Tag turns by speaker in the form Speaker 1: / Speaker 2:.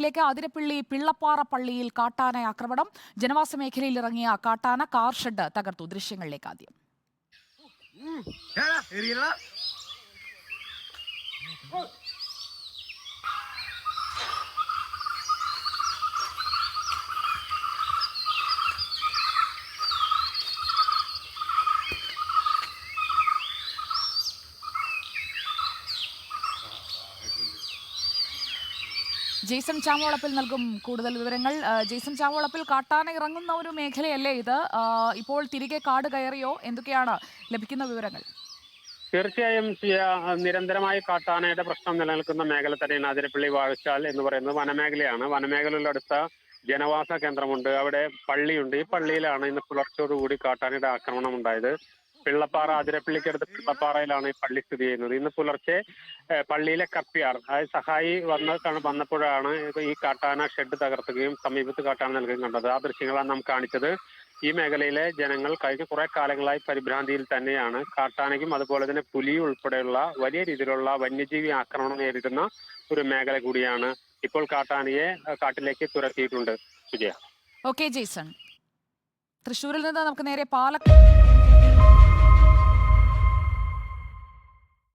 Speaker 1: ിലേക്ക് അതിരപ്പിള്ളി പിള്ളപ്പാറ പള്ളിയിൽ കാട്ടാന ആക്രമണം. ജനവാസ മേഖലയിൽ ഇറങ്ങിയ കാട്ടാന കാർ ഷെഡ് തകർത്തു. ദൃശ്യങ്ങളിലേക്ക് ആദ്യം. ജെയ്സൺ ചാമോളപ്പിൽ നൽകും കൂടുതൽ വിവരങ്ങൾ. ജെയ്സൺ ചാമോളപ്പിൽ കാട്ടാന ഇറങ്ങുന്ന ഒരു മേഖലയല്ലേ ഇത്? ഇപ്പോൾ തിരികെ കാട് കയറിയോ? എന്തൊക്കെയാണ് ലഭിക്കുന്ന വിവരങ്ങൾ?
Speaker 2: തീർച്ചയായും നിരന്തരമായി കാട്ടാനയുടെ പ്രശ്നം നിലനിൽക്കുന്ന മേഖല തന്നെയാണ് അതിരപ്പള്ളി വാഴച്ചാൽ എന്ന് പറയുന്നത് വനമേഖലയാണ്. വനമേഖലയുടെ അടുത്ത ജനവാസ കേന്ദ്രമുണ്ട്. അവിടെ പള്ളിയുണ്ട്. ഈ പള്ളിയിലാണ് ഇന്ന് പുലർച്ചോടുകൂടി കാട്ടാനയുടെ ആക്രമണം ഉണ്ടായത്. പിള്ളപ്പാറ അതിരപ്പള്ളിക്കടുത്ത് പിള്ളപ്പാറയിലാണ് ഈ പള്ളി സ്ഥിതി ചെയ്യുന്നത്. ഇന്ന് പുലർച്ചെ പള്ളിയിലെ കപ്പിയാർ അതായത് സഹായി വന്ന വന്നപ്പോഴാണ് ഈ കാട്ടാന ഷെഡ് തകർത്തുകയും സമീപത്ത് കാട്ടാന നൽകുകയും കണ്ടത്. ആ ദൃശ്യങ്ങളാണ് നാം കാണിച്ചത്. ഈ മേഖലയിലെ ജനങ്ങൾ കഴിഞ്ഞ കുറെ കാലങ്ങളായി പരിഭ്രാന്തിയിൽ തന്നെയാണ്. കാട്ടാനയ്ക്കും അതുപോലെ തന്നെ പുലി ഉൾപ്പെടെയുള്ള വലിയ രീതിയിലുള്ള വന്യജീവി ആക്രമണം നേരിടുന്ന ഒരു മേഖല കൂടിയാണ് ഇപ്പോൾ കാട്ടാനയെ കാട്ടിലേക്ക് തുരത്തിയിട്ടുണ്ട്. വിജയ.
Speaker 1: ഓക്കെ ജെയ്സൺ തൃശ്ശൂരിൽ നിന്ന് നമുക്ക് നേരെ പാലക്കാട്